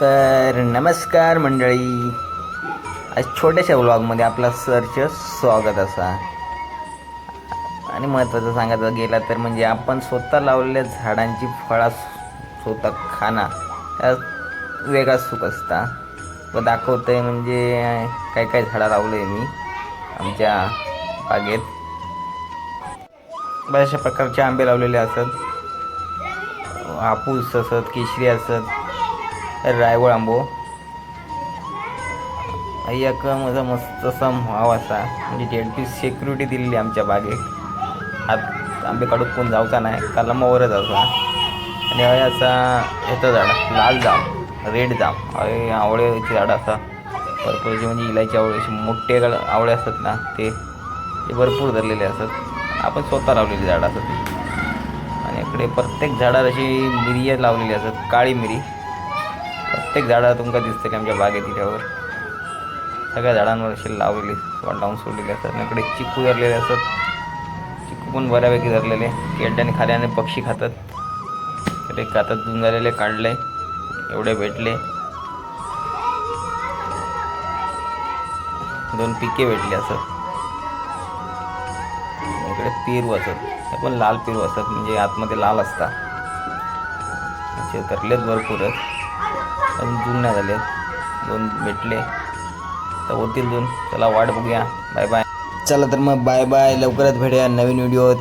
तर नमस्कार मंडळी. आज छोट्याशा व्लॉगमध्ये आपला सरच स्वागत असा. आणि महत्त्वाचं सांगायचं गेला तर म्हणजे आपण स्वतः लावलेल्या झाडांची फळा स्वतः खाणं त्यात वेगळाच सुख असता. व आहे म्हणजे काय काय झाडं लावलं आहे मी आमच्या बागेत. बऱ्याचशा प्रकारचे आंबे लावलेले असत. हापूस असत केशरी असत. रायवळ आंबो. एक माझा मस्त असा भाव असा. म्हणजे जेडपी सेक्युरिटी दिलेली आमच्या बागेत. आत आंबे काढून कोण जावचा नाही. कलमावरच असा. आणि हय असा ह्याचं झाड लाल जाम रेड जाम. हय आवळेची झाडं असा. भरपूर जे म्हणजे इलायची आवळे असे मोठे आवळे असतात ना ते ते भरपूर धरलेले असतात. आपण स्वतः लावलेली झाडं असतात. आणि इकडे प्रत्येक झाडावर अशी मिरी लावलेली असतात काळी मिरी. प्रत्येक झाडाला तुमका दिसतं की आमच्या बागेत त्यावर सगळ्या झाडांवर अशी लावलेली किंवा लावून सोडलेली असतात. इकडे चिकू धरलेले असतात. चिकू पण बऱ्यापैकी धरलेले. केड्याने खाल्याने पक्षी खातात. इकडे खातात दून झालेले काढले. एवढे भेटले. दोन पिके भेटली असत इकडे पेरू असत हे पण लाल पेरू असत म्हणजे आतमध्ये लाल असता असे धरलेत भरपूरच. अजून जून नाही झाले दोन भेटले. तर होतील दोन. चला वाट बघूया. बाय बाय चला तर मग बाय बाय लवकरच भेटूया नवीन व्हिडिओत